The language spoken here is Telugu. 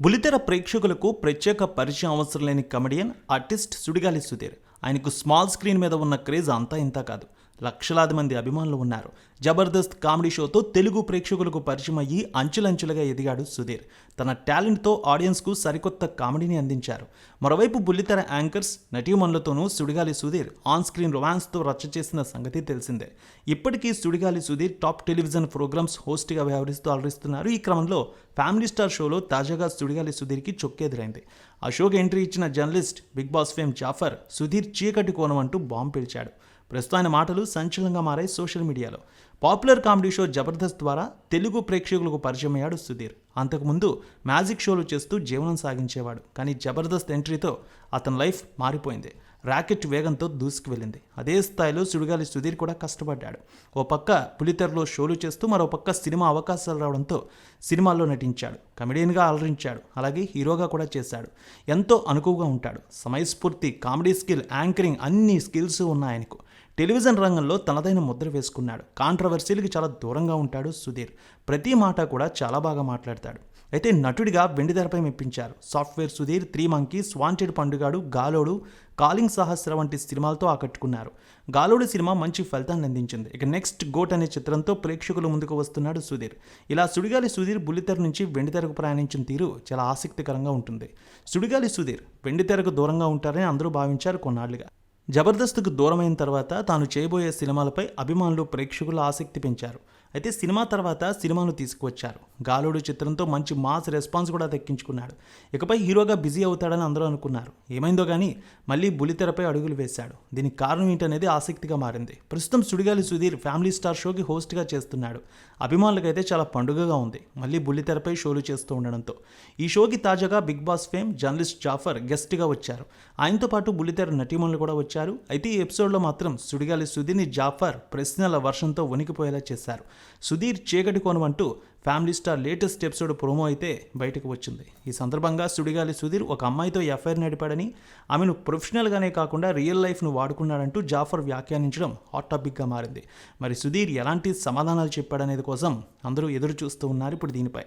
బులితెర ప్రేక్షకులకు ప్రత్యేక పరిచయం అవసరం లేని కమెడియన్ ఆర్టిస్ట్ సుడిగాలి సుధీర్. ఆయనకు స్మాల్ స్క్రీన్ మీద ఉన్న క్రేజ్ అంతా ఇంతా కాదు. లక్షలాది మంది అభిమానులు ఉన్నారు. జబర్దస్త్ కామెడీ షోతో తెలుగు ప్రేక్షకులకు పరిచయం అయ్యి అంచులంచులుగా ఎదిగాడు సుధీర్. తన టాలెంట్తో ఆడియన్స్కు సరికొత్త కామెడీని అందించారు. మరోవైపు బుల్లితెర యాంకర్స్ నటీమణులతోనూ సుడిగాలి సుధీర్ ఆన్ స్క్రీన్ రొమాన్స్తో రచ్చ చేసిన సంగతి తెలిసిందే. ఇప్పటికీ Sudigali Sudheer top television programmes హోస్ట్గా వ్యవహరిస్తూ అలరిస్తున్నారు. ఈ క్రమంలో ఫ్యామిలీ స్టార్ షోలో తాజాగా సుడిగాలి సుధీర్కి చొక్కెదురైంది. ఆ షోకి ఎంట్రీ ఇచ్చిన journalist Bigg Boss fame Jaffar Sudheer చీకటి కోణం అంటూ బాంబు పిలిచాడు. ప్రస్తుతం ఆయన మాటలు సంచలనంగా మారాయి సోషల్ మీడియాలో. పాపులర్ కామెడీ షో జబర్దస్త్ ద్వారా తెలుగు ప్రేక్షకులకు పరిచయం అయ్యాడు సుధీర్. అంతకుముందు మ్యాజిక్ షోలు చేస్తూ జీవనం సాగించేవాడు. కానీ జబర్దస్త్ ఎంట్రీతో అతని లైఫ్ మారిపోయింది. ర్యాకెట్ వేగంతో దూసుకు వెళ్ళింది అదే స్థాయిలో సుడిగాలి సుధీర్ కూడా కష్టపడ్డాడు. ఓ పక్క పులితెరలో షోలు చేస్తూ మరో పక్క సినిమా అవకాశాలు రావడంతో సినిమాల్లో నటించాడు. కమెడియన్గా అలరించాడు. అలాగే హీరోగా కూడా చేశాడు. ఎంతో అనుకువగా ఉంటాడు. సమయస్ఫూర్తి కామెడీ స్కిల్ యాంకరింగ్ అన్ని స్కిల్స్ ఉన్నాయి ఆయనకు టెలివిజన్ రంగంలో తనదైన ముద్ర వేసుకున్నాడు. కాంట్రవర్సీలకి చాలా దూరంగా ఉంటాడు సుధీర్. ప్రతి మాట కూడా చాలా బాగా మాట్లాడతాడు. అయితే నటుడిగా వెండితెరపై మెప్పించారు. Software Sudheer three monkey wanted Pandugadu Galodu calling Sahasra వంటి సినిమాలతో ఆకట్టుకున్నారు. గాలోడు సినిమా మంచి ఫలితాన్ని అందించింది. ఇక నెక్స్ట్ గోట్ అనే చిత్రంతో ప్రేక్షకుల ముందుకు వస్తున్నాడు సుధీర్. ఇలా సుడిగాలి సుధీర్ బుల్లితెర నుంచి వెండితెరకు ప్రయాణించిన తీరు చాలా ఆసక్తికరంగా ఉంటుంది. సుడిగాలి సుధీర్ వెండితెరకు దూరంగా ఉంటారని అందరూ భావించారు కొన్నాళ్ళుగా జబర్దస్త్కు దూరమైన తర్వాత తాను చేయబోయే సినిమాలపై అభిమానులు ప్రేక్షకుల ఆసక్తి పెంచారు. అయితే సినిమా తర్వాత సినిమాను తీసుకువచ్చారు. గాలుడు చిత్రంతో మంచి మాస్ రెస్పాన్స్ కూడా దక్కించుకున్నాడు. ఇకపై హీరోగా బిజీ అవుతాడని అందరూ అనుకున్నారు. ఏమైందో కానీ మళ్ళీ బులితెరపై అడుగులు వేశాడు. దీనికి కారణం ఏంటనేది ఆసక్తిగా మారింది. ప్రస్తుతం సుడిగాలి సుధీర్ ఫ్యామిలీ స్టార్ షోకి హోస్ట్గా చేస్తున్నాడు. అభిమానులకైతే చాలా పండుగగా ఉంది. మళ్ళీ బుల్లితెరపై షోలు చేస్తూ ఉండడంతో. ఈ షోకి తాజాగా Bigg Boss fame journalist Jaffar గెస్ట్గా వచ్చారు. ఆయనతో పాటు బుల్లితెర నటీమణులు కూడా వచ్చారు. అయితే ఈ ఎపిసోడ్లో మాత్రం సుడిగాలి సుధీర్ని జాఫర్ ప్రశ్నల వర్షంతో వణికిపోయేలా చేశారు. సుధీర్ చీకటి కోణం అంటూ Family Star latest episode promo అయితే బయటకు వచ్చింది. ఈ సందర్భంగా సుడిగాలి సుధీర్ ఒక అమ్మాయితో ఎఫ్ఐఆర్ నడిపాడని ఆమెను ప్రొఫెషనల్గానే కాకుండా రియల్ లైఫ్ను వాడుకున్నాడంటూ జాఫర్ వ్యాఖ్యానించడం హాట్ టాపిక్గా మారింది. మరి సుధీర్ ఎలాంటి సమాధానాలు చెప్పాడనేది కోసం అందరూ ఎదురు చూస్తూ ఉన్నారు ఇప్పుడు దీనిపై.